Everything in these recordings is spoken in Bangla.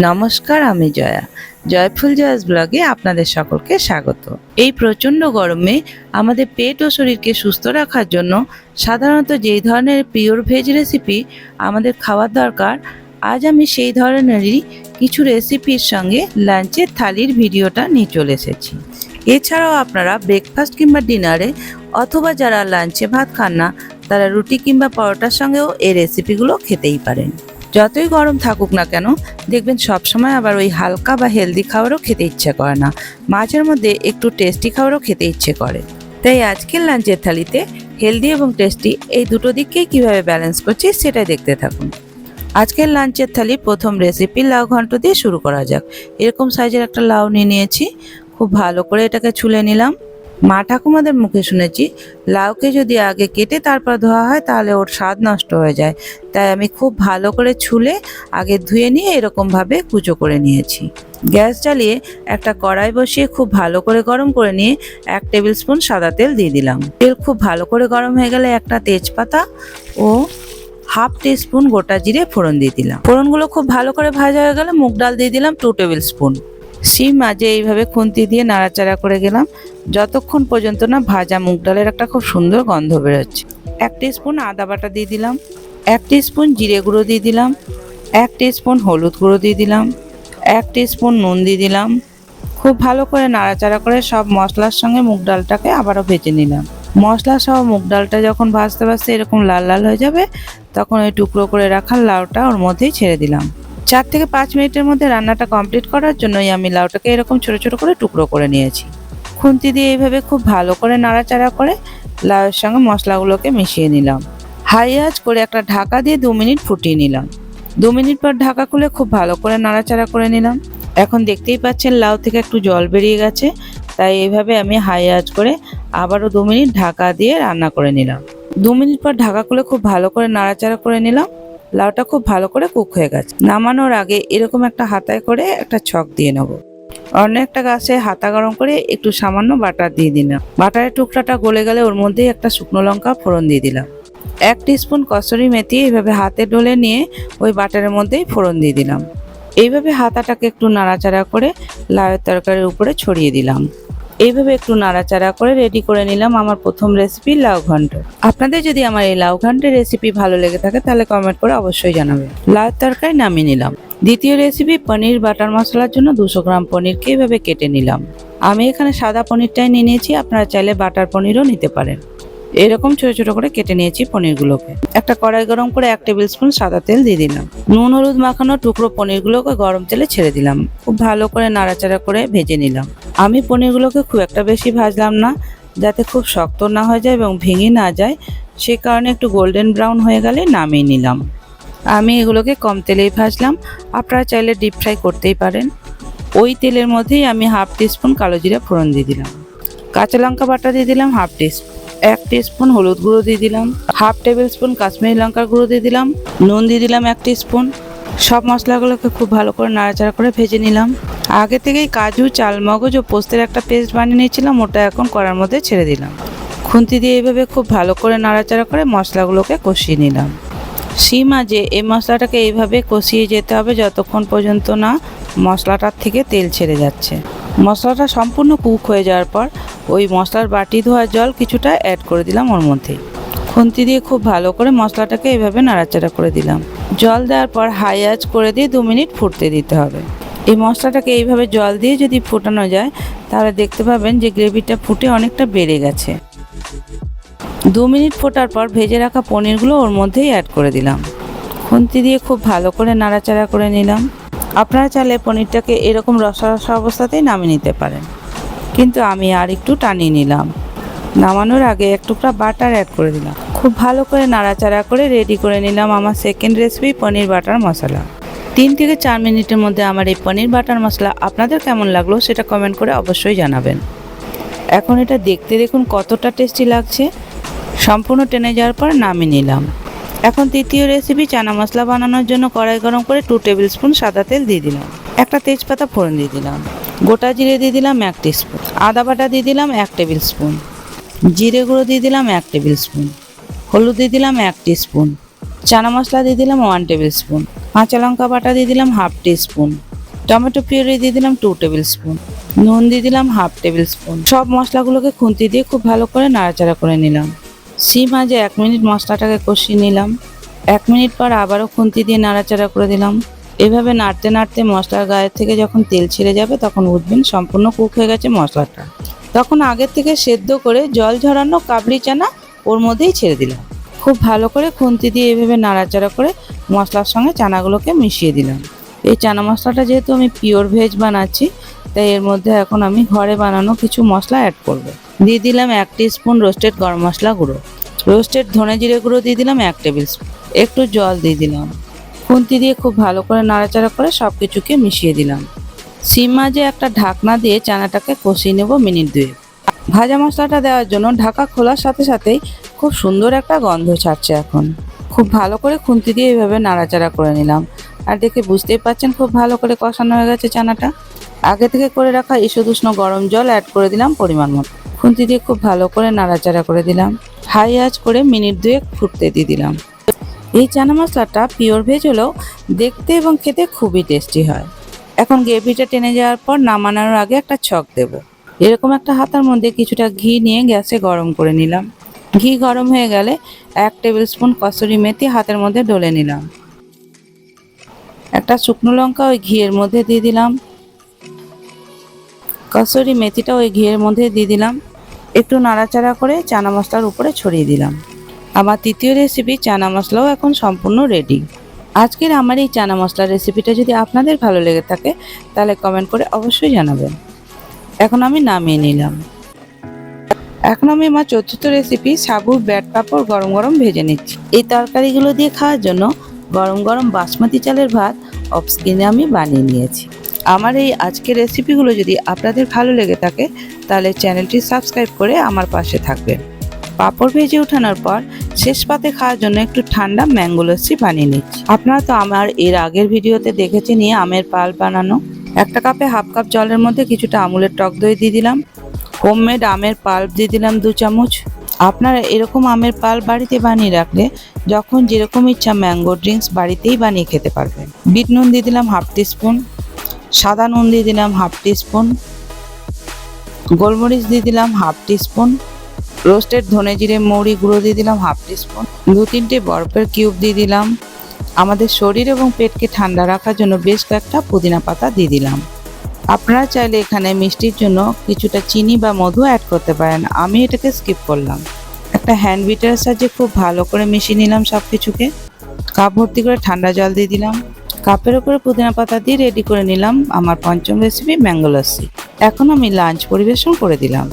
নমস্কার, আমি জয়া। জয়ফুল জয়াস ব্লগে আপনাদের সকলকে স্বাগত। এই প্রচণ্ড গরমে আমাদের পেট ও শরীরকে সুস্থ রাখার জন্য সাধারণত যেই ধরনের পিওর ভেজ রেসিপি আমাদের খাওয়ার দরকার, আজ আমি সেই ধরনেরই কিছু রেসিপির সঙ্গে লাঞ্চের থালির ভিডিওটা নিয়ে চলে এসেছি। এছাড়াও আপনারা ব্রেকফাস্ট কিংবা ডিনারে অথবা যারা লাঞ্চে ভাত খান না, তারা রুটি কিংবা পরোটার সঙ্গেও এই রেসিপিগুলো খেতেই পারেন। যতই গরম থাকুক না কেন, দেখবেন সবসময় আবার ওই হালকা বা হেলদি খাবারও খেতে ইচ্ছে করে না। মাঝের মধ্যে একটু টেস্টি খাবারও খেতে ইচ্ছে করে। তাই আজকের লাঞ্চের থালিতে হেলদি এবং টেস্টি এই দুটো দিককেই কীভাবে ব্যালেন্স করছি সেটাই দেখতে থাকুন। আজকের লাঞ্চের থালি প্রথম রেসিপি লাউ ঘন্ট দিয়ে শুরু করা যাক। এরকম সাইজের একটা লাউ নিয়ে নিয়েছি। খুব ভালো করে এটাকে ছুলে নিলাম। মা ঠাকুমাদের মুখে শুনেছি, লাউকে যদি আগে কেটে তারপর ধোয়া হয়, তাহলে ওর স্বাদ নষ্ট হয়ে যায়। তাই আমি খুব ভালো করে ছুলে আগে ধুয়ে নিয়ে এরকমভাবে কুচো করে নিয়েছি। গ্যাস জ্বালিয়ে একটা কড়াই বসিয়ে খুব ভালো করে গরম করে নিয়ে এক টেবিল স্পুন সাদা তেল দিয়ে দিলাম। তেল খুব ভালো করে গরম হয়ে গেলে একটা তেজপাতা ও হাফ স্পুন গোটা জিরে ফোড়ন দিয়ে দিলাম। ফোড়নগুলো খুব ভালো করে ভাজা হয়ে গেলে মুগ ডাল দিয়ে দিলাম টু টেবিল স্পুন সিম মাঝে এইভাবে খুন্তি দিয়ে নাড়াচাড়া করে গেলাম। যতক্ষণ পর্যন্ত না ভাজা মুগ ডালের একটা খুব সুন্দর গন্ধ বেরোচ্ছে। এক স্পুন আদা বাটা দিয়ে দিলাম। এক স্পুন জিরে গুঁড়ো দিয়ে দিলাম। এক স্পুন হলুদ গুঁড়ো দিয়ে দিলাম। এক স্পুন নুন দিয়ে দিলাম। খুব ভালো করে নাড়াচাড়া করে সব মশলার সঙ্গে মুগ ডালটাকে আবারও ভেজে নিলাম। মশলা সহ মুগ ডালটা যখন ভাজতে ভাজতে এরকম লাল লাল হয়ে যাবে, তখন ওই টুকরো করে রাখা লাউটা ওর মধ্যেই ছেড়ে দিলাম। চার থেকে পাঁচ মিনিটের মধ্যে রান্নাটা কমপ্লিট করার জন্যই আমি লাউটাকে এরকম ছোট ছোট করে টুকরো করে নিয়েছি। খুন্তি দিয়ে এইভাবে খুব ভালো করে নাড়াচাড়া করে লাউয়ের সঙ্গে মশলাগুলোকে মিশিয়ে নিলাম। হাই আঁচ করে একটা ঢাকা দিয়ে দু মিনিট ফুটিয়ে নিলাম। দু মিনিট পর ঢাকা খুলে খুব ভালো করে নাড়াচাড়া করে নিলাম। এখন দেখতেই পাচ্ছেন লাউ থেকে একটু জল বেরিয়ে গেছে, তাই এইভাবে আমি হাই আঁচ করে আবারও দু মিনিট ঢাকা দিয়ে রান্না করে নিলাম। দু মিনিট পর ঢাকা খুলে খুব ভালো করে নাড়াচাড়া করে নিলাম। লাউটা খুব ভালো করে কুক হয়ে গেছে। নামানোর আগে এরকম একটা হাতায় করে একটা ছক দিয়ে নেব। অন্য একটা গাছে হাতা গরম করে একটু সামান্য বাটার দিয়ে দিলাম। বাটারের টুকরাটা গলে গেলে ওর মধ্যেই একটা শুকনো লঙ্কা ফোড়ন দিয়ে দিলাম। এক স্পুন কসুরি মেথি এইভাবে হাতে ডলে নিয়ে ওই বাটারের মধ্যেই ফোড়ন দিয়ে দিলাম। এইভাবে হাতাটাকে একটু নাড়াচাড়া করে লাউয়ের তরকারির উপরে ছড়িয়ে দিলাম। এইভাবে একটু নাড়াচাড়া করে রেডি করে নিলাম আমার প্রথম রেসিপি লাউ ঘন্ট। আপনাদের যদি আমার এই লাউ ঘন্টের রেসিপি ভালো লেগে থাকে তাহলে কমেন্ট করে অবশ্যই জানাবেন। লাউ তরকারি নামিয়ে নিলাম। দ্বিতীয় রেসিপি পনির বাটার মশলার জন্য দুশো গ্রাম পনিরকে এইভাবে কেটে নিলাম। আমি এখানে সাদা পনিরটাই নিয়ে নিয়েছি, আপনারা চাইলে বাটার পনিরও নিতে পারেন। এরকম ছোট ছোট করে কেটে নিয়েছি পনিরগুলোকে। একটা কড়াই গরম করে এক টেবিল স্পুন সাদা তেল দিয়ে দিলাম। নুন, হলুদ মাখানো টুকরো পনিরগুলোকে গরম তেলে ছেড়ে দিলাম। খুব ভালো করে নাড়াচাড়া করে ভেজে নিলাম। আমি পনিরগুলোকে খুব একটা বেশি ভাজলাম না, যাতে খুব শক্ত না হয়ে যায় এবং ভেঙে না যায়। সে কারণে একটু গোল্ডেন ব্রাউন হয়ে গেলে নামিয়ে নিলাম। আমি এগুলোকে কম তেলেই ভাজলাম। আপনারা চাইলে ডিপ ফ্রাই করতেই পারেন। ওই তেলের মধ্যেই আমি হাফ টিস্পুন কালো জিরা ফোড়ন দিয়ে দিলাম। কাঁচা লঙ্কা বাটা দিয়ে দিলাম হাফ টিস্পুন এক স্পুন হলুদ গুঁড়ো দিয়ে দিলাম হাফ টেবিল স্পুন কাশ্মীরি লঙ্কার গুঁড়ো দিয়ে দিলাম, নুন দিয়ে দিলাম এক স্পুন সব মশলাগুলোকে খুব ভালো করে নাড়াচাড়া করে ভেজে নিলাম। আগে থেকেই কাজু, চালমগজ ও পোস্তের একটা পেস্ট বানিয়ে নিয়েছিলাম, ওটা এখন করার মধ্যে ছেড়ে দিলাম। খুন্তি দিয়ে এইভাবে খুব ভালো করে নাড়াচাড়া করে মশলাগুলোকে কষিয়ে নিলাম। সিম আজে এই মশলাটাকে এইভাবে কষিয়ে যেতে হবে যতক্ষণ পর্যন্ত না মশলাটার থেকে তেল ছেড়ে যাচ্ছে। মশলাটা সম্পূর্ণ কুক হয়ে যাওয়ার পর ওই মশলার বাটি ধোয়ার জল কিছুটা অ্যাড করে দিলাম ওর মধ্যে খুন্তি দিয়ে খুব ভালো করে মশলাটাকে এইভাবে নাড়াচাড়া করে দিলাম। জল দেওয়ার পর হাই আঁচ করে দিয়ে দু মিনিট ফুটতে দিতে হবে। এই মশলাটাকে এইভাবে জল দিয়ে যদি ফোটানো যায়, তাহলে দেখতে পাবেন যে গ্রেভিটা ফুটে অনেকটা বেড়ে গেছে। দু মিনিট ফোটার পর ভেজে রাখা পনিরগুলো ওর মধ্যেই অ্যাড করে দিলাম। খুন্তি দিয়ে খুব ভালো করে নাড়াচাড়া করে নিলাম। আপনারা চাইলে পনিরটাকে এরকম রসা রসা অবস্থাতেই নামিয়ে নিতে পারেন। কিন্তু আমি আর একটু টানিয়ে নিলাম। নামানোর আগে এক টুকরা বাটার অ্যাড করে দিলাম। খুব ভালো করে নাড়াচাড়া করে রেডি করে নিলাম আমার second recipe paneer butter masala. তিন থেকে চার মিনিটের মধ্যে আমার এই পনির বাটার মশলা আপনাদের কেমন লাগল সেটা কমেন্ট করে অবশ্যই জানাবেন। এখন এটা দেখতে দেখুন কতটা টেস্টি লাগছে। সম্পূর্ণ টেনে যাওয়ার পর নামিয়ে নিলাম। এখন তৃতীয় রেসিপি চানা মশলা বানানোর জন্য কড়াই গরম করে টু টেবিল স্পুন সাদা তেল দিয়ে দিলাম। একটা তেজপাতা ফোড়ন দিয়ে দিলাম। গোটা জিরে দিয়ে দিলাম এক স্পুন আদা বাটা দিয়ে দিলাম এক টেবিল স্পুন জিরে গুঁড়ো দিয়ে দিলাম এক টেবিল স্পুন হলুদ দিয়ে দিলাম এক স্পুন চানা মশলা দিয়ে দিলাম ওয়ান টেবিল স্পুন কাঁচা লঙ্কা বাটা দিয়ে দিলাম হাফ স্পুন টমেটো পিউরি দিয়ে দিলাম টু টেবিল স্পুন নুন দিয়ে দিলাম হাফ টেবিল স্পুন সব মশলাগুলোকে খুন্তি দিয়ে খুব ভালো করে নাড়াচাড়া করে নিলাম। সিম মাঝে এক মিনিট মশলাটাকে কষিয়ে নিলাম। এক মিনিট পর আবারও খুন্তি দিয়ে নাড়াচাড়া করে দিলাম। এভাবে নাড়তে নাড়তে মশলার গায়ের থেকে যখন তেল ছেড়ে যাবে, তখন বুঝবেন সম্পূর্ণ কুক হয়ে গেছে মশলাটা। তখন আগের থেকে সেদ্ধ করে জল ঝরানো কাবলি চানা ওর মধ্যেই ছেড়ে দিলাম। খুব ভালো করে খুন্তি দিয়ে এভাবে নাড়াচাড়া করে মশলার সঙ্গে চানাগুলোকে মিশিয়ে দিলাম। এই চানা মশলাটা যেহেতু আমি পিওর ভেজ বানাচ্ছি, তাই এর মধ্যে এখন আমি ঘরে বানানো কিছু মশলা অ্যাড করব। দিয়ে দিলাম এক স্পুন রোস্টেড গরম মশলা গুঁড়ো। রোস্টেড ধনে জিরে গুঁড়ো দিয়ে দিলাম এক টেবিল স্পুন। একটু জল দিয়ে দিলাম। খুন্তি দিয়ে খুব ভালো করে নাড়াচাড়া করে সব কিছুকে মিশিয়ে দিলাম। সিম মাঝে একটা ঢাকনা দিয়ে চানাটাকে কষিয়ে নেব মিনিট দুয়ে ভাজা মশলাটা দেওয়ার জন্য ঢাকা খোলার সাথে সাথেই খুব সুন্দর একটা গন্ধ ছাড়ছে এখন। খুব ভালো করে খুন্তি দিয়ে এভাবে নাড়াচাড়া করে নিলাম। আর দেখে বুঝতেই পারছেন খুব ভালো করে কষানো হয়ে গেছে চানাটা। আগে থেকে করে রাখা ইসুদুষ্ণ গরম জল অ্যাড করে দিলাম পরিমাণ মতো। খুন্তি দিয়ে খুব ভালো করে নাড়াচাড়া করে দিলাম। হাই আঁচ করে মিনিট দুয়েক ফুটতে দিয়ে দিলাম। এই চানা মশলাটা পিওর ভেজ হলেও দেখতে এবং খেতে খুবই টেস্টি হয়। এখন গ্রেভিটা টেনে যাওয়ার পর নামানোর আগে একটা ছক দেব। এরকম একটা হাতার মধ্যে কিছুটা ঘি নিয়ে গ্যাসে গরম করে নিলাম। ঘি গরম হয়ে গেলে এক টেবিল স্পুন কসুরি মেথি হাতের মধ্যে ডলে নিলাম। একটা শুকনো লঙ্কা ওই ঘিয়ের মধ্যে দিয়ে দিলাম। কসুরি মেথিটা ওই ঘিয়ের মধ্যে দিয়ে দিলাম। একটু নাড়াচাড়া করে চানা মশলার উপরে ছড়িয়ে দিলাম। আমার তৃতীয় রেসিপি চানা মশলাও এখন সম্পূর্ণ রেডি আজকের আমার এই চানা মশলার রেসিপিটা যদি আপনাদের ভালো লেগে থাকে, তাহলে কমেন্ট করে অবশ্যই জানাবেন। এখন আমি নামিয়ে নিলাম। এখন আমি আমার চতুর্থ রেসিপি সাবুর ব্যাট পাপড় গরম গরম ভেজে নিচ্ছি। এই তরকারিগুলো দিয়ে খাওয়ার জন্য গরম গরম বাসমতি চালের ভাত অফ স্ক্রিনে আমি বানিয়ে নিয়েছি। আমার এই আজকের রেসিপিগুলো যদি আপনাদের ভালো লেগে থাকে, তাহলে চ্যানেলটি সাবস্ক্রাইব করে আমার পাশে থাকবেন। পাঁপড় ভেজে উঠানোর পর শেষ পাতে খাওয়ার জন্য একটু ঠান্ডা ম্যাঙ্গো লস্যি বানিয়ে নিচ্ছি। আপনারা তো আমার এর আগের ভিডিওতে দেখেছেন নিয়ে আমের পাল বানানো। একটা কাপে হাফ কাপ জলের মধ্যে কিছুটা আমুলের টক দই দিয়ে দিলাম। হোমমেড আমের পাল্প দিয়ে দিলাম দু চামচ। আপনারা এরকম আমের পাল বাড়িতে বানিয়ে রাখলে যখন যেরকম ইচ্ছা ম্যাঙ্গো ড্রিঙ্কস বাড়িতেই বানিয়ে খেতে পারবেন। বিট নুন দিয়ে দিলাম হাফ স্পুন সাদা নুন দিয়ে দিলাম হাফ স্পুন গোলমরিচ দিয়ে দিলাম হাফ স্পুন রোস্টেড ধনে জিরে মৌরি গুঁড়ো দিয়ে দিলাম হাফ স্পুন দু তিনটে বরফের কিউব দিয়ে দিলাম। আমাদের শরীর এবং পেটকে ঠান্ডা রাখার জন্য বেশ কয়েকটা পুদিনা পাতা দিয়ে দিলাম। আপনারা চাইলে এখানে মিষ্টির জন্য কিছুটা চিনি বা মধু অ্যাড করতে পারেন। আমি এটাকে স্কিপ করলাম। একটা হ্যান্ড বিটারের সাহায্যে খুব ভালো করে মিশিয়ে নিলাম সব কিছুকে কাপ ভর্তি করে ঠান্ডা জল দিয়ে দিলাম। কাপের উপরে পুদিনা পাতা দিয়ে রেডি করে নিলাম আমার পঞ্চম রেসিপি ম্যাঙ্গো লস্যি এখন আমি লাঞ্চ পরিবেশন করে দিলাম।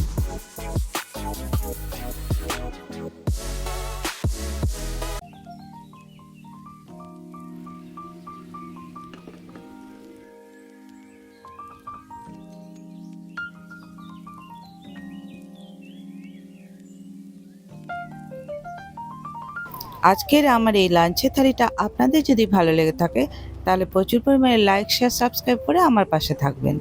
আজকের আমার এই লাঞ্চের থালিটা আপনাদের যদি ভালো লেগে থাকে, তাহলে প্রচুর পরিমাণে লাইক শেয়ার সাবস্ক্রাইব করে আমার পাশে থাকবেন।